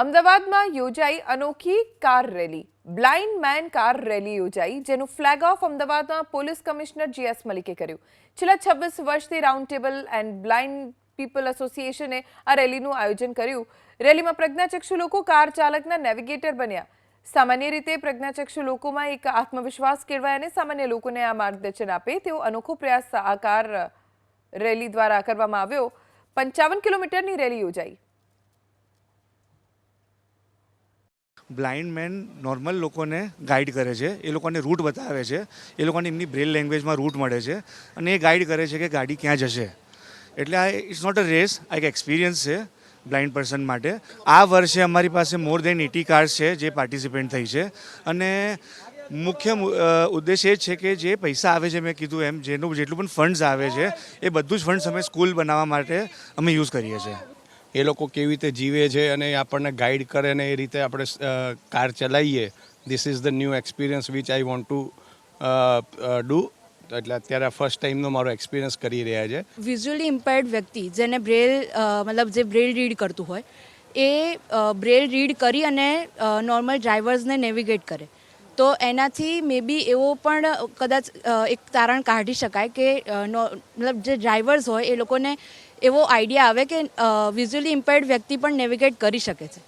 અમદાવાદમાં યોજાઈ અનોખી car rally. Blind man car rally યોજાઈ, જેનું ફ્લેગ ઓફ અમદાવાદમાં પોલીસ કમિશનર જીએસ મલિકે કર્યું. છેલ્લા છવ્વીસ વર્ષથી round table and blind people એસોસિએશને આ રેલીનું આયોજન કર્યું. રેલીમાં પ્રજ્ઞાચક્ષુ લોકો, કાર ચાલકના નેવિગેટર બન્યા. સામાન્ય રીતે પ્રજ્ઞાચક્ષુ લોકોમાં એક આત્મવિશ્વાસ કેળવાય અને સામાન્ય લોકોને આ માર્ગદર્શન આપે તેવો અનોખો પ્રયાસ આ કાર રેલી દ્વારા કરવામાં આવ્યો. પંચાવન કિલોમીટરની રેલી યોજાઈ. બ્લાઇન્ડ મેન નોર્મલ લોકોને ગાઈડ કરે છે. એ લોકોને રૂટ બતાવે છે. એ લોકોને એમની બ્રેલ લેંગ્વેજમાં રૂટ મળે છે અને એ ગાઈડ કરે છે કે ગાડી ક્યાં જશે. એટલે આ ઇટ્સ નોટ અ રેસ આ એક એક્સપિરિયન્સ છે બ્લાઇન્ડ પર્સન માટે. આ વર્ષે અમારી પાસે મોર દેન એટી કાર્સ છે જે પાર્ટિસિપેન્ટ થઈ છે. અને મુખ્ય ઉદ્દેશ એ છે કે જે પૈસા આવે છે મેં કીધું એમ, જેનું જેટલું પણ ફંડ્સ આવે છે, એ બધું જ ફંડ્સ અમે સ્કૂલ બનાવવા માટે અમે યુઝ કરીએ છીએ. એ લોકો કેવી રીતે જીવે છે અને આપણને ગાઈડ કરે ને એ રીતે આપણે કાર ચલાવીએ. This is the new experience which I want to do એટલે અત્યારે ફર્સ્ટ ટાઈમનો મારો એક્સપિરિયન્સ કરી રહ્યા છે. વિઝ્યુઅલી ઇમ્પેર્ડ વ્યક્તિ જેને બ્રેલ મતલબ જે બ્રેલ રીડ કરતું હોય, એ બ્રેલ રીડ કરી અને નોર્મલ ડ્રાઈવર્સને નેવિગેટ કરે. તો એનાથી મે બી એવો પણ કદાચ એક તારણ કાઢી શકાય કે મતલબ જે ડ્રાઈવર્સ હોય એ લોકોને એવો આઈડિયા આવે કે વિઝ્યુઅલી ઇમ્પેર્ડ વ્યક્તિ પણ નેવિગેટ કરી શકે છે.